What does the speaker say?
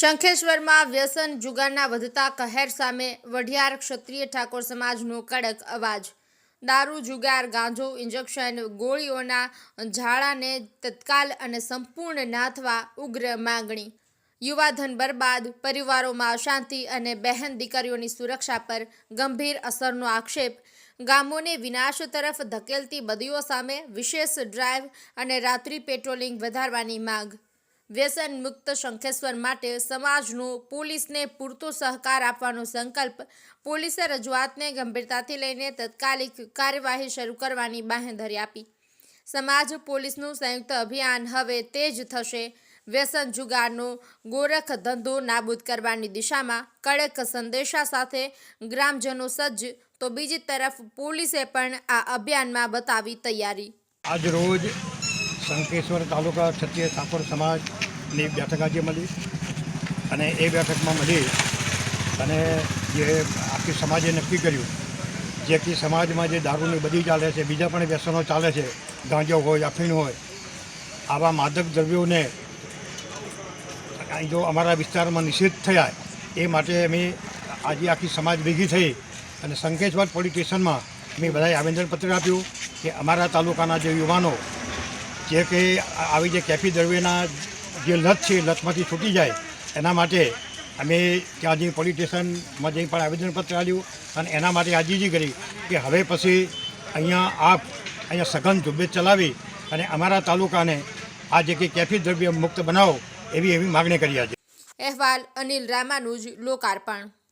શંખેશ્વરમાં વ્યસન જુગારના વધતા કહેર સામે વઢિયાર ક્ષત્રિય ઠાકોર સમાજનો કડક અવાજ. દારૂ, જુગાર, ગાંજો, ઇન્જેક્શન, ગોળીઓના ઝાડાને તત્કાલ અને સંપૂર્ણ નાથવા ઉગ્ર માંગણી. યુવાધન બરબાદ, પરિવારોમાં અશાંતિ અને બહેન દીકરીઓની સુરક્ષા પર ગંભીર અસરનો આક્ષેપ. ગામોને વિનાશ તરફ ધકેલતી બદીઓ સામે વિશેષ ડ્રાઈવ અને રાત્રિ પેટ્રોલિંગ વધારવાની માંગ. વ્યસન મુક્ત શંખેશ્વર માટે સમાજનો પોલીસને પૂરતો સહકાર આપવાનો સંકલ્પ પોલીસે રજૂઆતને ગંભીરતાથી લઈને તત્કાલિક કાર્યવાહી શરૂ કરવાની બાંહેધરી આપી. સમાજ પોલીસનું સંયુક્ત અભિયાન હવે તેજ થશે. વ્યસન જુગારનો ગોરખ ધંધો નાબૂદ કરવાની દિશામાં કડક સંદેશા સાથે ગ્રામજનો સજ્જ. તો બીજી તરફ પોલીસે પણ આ અભિયાનમાં બતાવી તૈયારી. આજ શંકેશ્વર તાલુકા ક્ષત્રિય ઠાકોર સમાજની બેઠક આજે મળી. અને એ બેઠકમાં મળી અને જે આખી સમાજે નક્કી કર્યું જે કે સમાજમાં જે દારૂની બધી ચાલે છે, બીજા પણ વ્યસનો ચાલે છે, ગાંજો હોય, અફીણ હોય, આવા માદક દ્રવ્યોને જો અમારા વિસ્તારમાં નિષેધ થયા એ માટે અમે આજે આખી સમાજ ભેગી થઈ અને શંકેશ્વર પોલીસ સ્ટેશનમાં મેં બધાએ આવેદનપત્ર આપ્યું કે અમારા તાલુકાના જે યુવાનો જે કે આવી જે કેફી દ્રવ્યના જે લત છે લતમાંથી છૂટી જાય, એના માટે અમે ત્યાં જઈ પોલીસ સ્ટેશનમાં જઈ પણ આવેદનપત્ર આપ્યું અને એના માટે આજીજી કરી કે હવે પછી અહીંયા આપ અહીંયા સઘન ઝુંબેશ ચલાવી અને અમારા તાલુકાને આ જે કેફી દ્રવ્ય મુક્ત બનાવો એવી એવી માગણી કરી આજે. અહેવાલ અનિલ રામાનુજ, લોકાર્પણ.